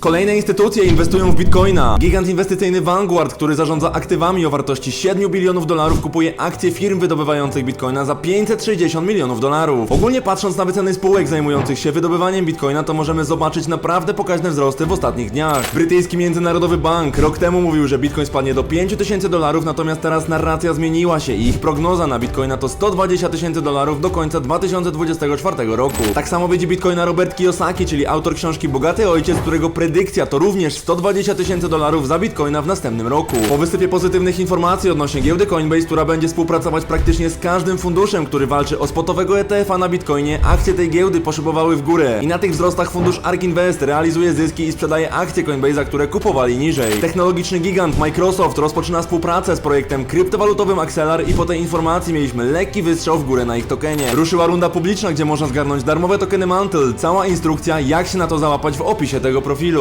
Kolejne instytucje inwestują w bitcoina. Gigant inwestycyjny Vanguard, który zarządza aktywami o wartości 7 bilionów dolarów, kupuje akcje firm wydobywających bitcoina za 560 milionów dolarów. Ogólnie patrząc na wyceny spółek zajmujących się wydobywaniem bitcoina, to możemy zobaczyć naprawdę pokaźne wzrosty w ostatnich dniach. Brytyjski Międzynarodowy Bank rok temu mówił, że bitcoin spadnie do 5000 dolarów, natomiast teraz narracja zmieniła się i ich prognoza na bitcoina to 120 tysięcy dolarów do końca 2024 roku. Tak samo widzi bitcoina Robert Kiyosaki, czyli autor książki Bogaty Ojciec, którego predykcja to również 120 tysięcy dolarów za bitcoina w następnym roku. Po wysypie pozytywnych informacji odnośnie giełdy Coinbase, która będzie współpracować praktycznie z każdym funduszem, który walczy o spotowego ETF-a na bitcoinie, akcje tej giełdy poszybowały w górę. I na tych wzrostach fundusz ARK Invest realizuje zyski i sprzedaje akcje Coinbase'a, które kupowali niżej. Technologiczny gigant Microsoft rozpoczyna współpracę z projektem kryptowalutowym Axelar i po tej informacji mieliśmy lekki wystrzał w górę na ich tokenie. Ruszyła runda publiczna, gdzie można zgarnąć darmowe tokeny Mantle. Cała instrukcja, jak się na to załapać w opisie tego profilu.